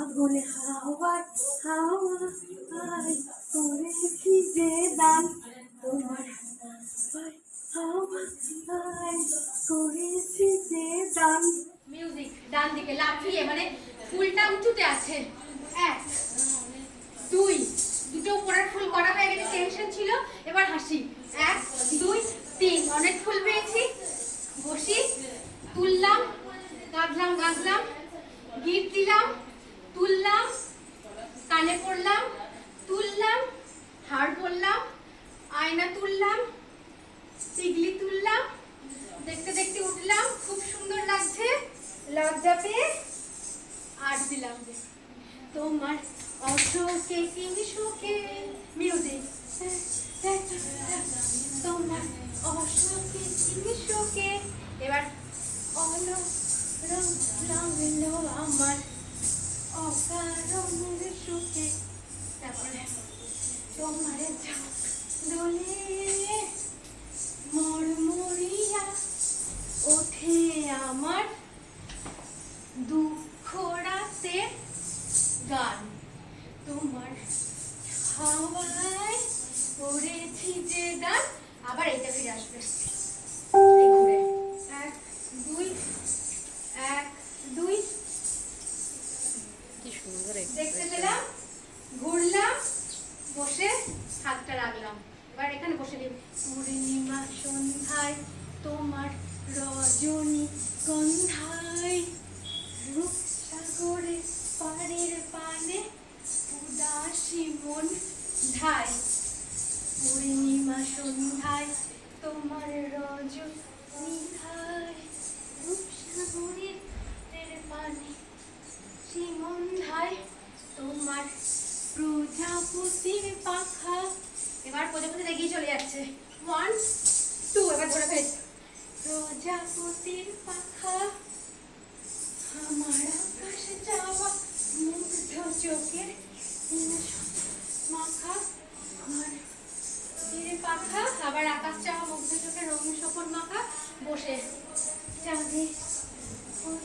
আগুনে হাওয়ায় হাওয়ায় করেছি যে দান তোমার করেছি যে দান মিউজিক ডান দিকে লাফিয়ে মানে ফুলটা উঁচুতে আছে। এক, দুই, দুটো উপরের ফুল করা হয়ে গেছে টেনশন ছিল। এবার হাসি। এক, দুই, তিন, অনেক ফুল পেয়েছি। বসি, তুললাম গাঁদলাম গাঁদলাম গিট দিলাম। তুললাম, কানে পড়লাম, তুললাম, হাড় পড়লাম আয়না তুললাম টিগলি তুললাম, দেখতে দেখতে উঠলাম, খুব সুন্দর লাগছে, লজ্জা পেয়ে আট দিলাম তোমার অশোকে কিমি শোকে? মিউজিক। তোমার অশোকে কিমি শোকে? এবার অলো রং লাগল আমার অকারণের শোকে তারপরে তোমার দোলে ওঠে আমার দুঃখ রাতে গান তোমার হাওয়ায় পড়েছি যে গান আবার এটা ফিরে আসবে এবার এখানে বসে দিই পূর্ণিমা সন্ধ্যায় তোমার রজনী গন্ধায় রূপসাগরে পাড়ের পানে উদাসী মন ধায়। পূর্ণিমা সন্ধ্যায় তোমার রজনী ধায় রূপসাগরের পানে সীমন্ধায় তোমার প্রজাপতির পাখা এবার প্রজাপতি এগিয়ে চলে যাচ্ছে। ওয়ান টু এবার ধরে ফেলেছে। প্রজাপতির পাখা আমার আকাশে যাওয়া মুগ্ধ চোখের মাখা আমার তীরে পাখা আবার আকাশ চাওয়া মুগ্ধ চোখের রঙিন সফর মাখা বসে। চাঁদে ওই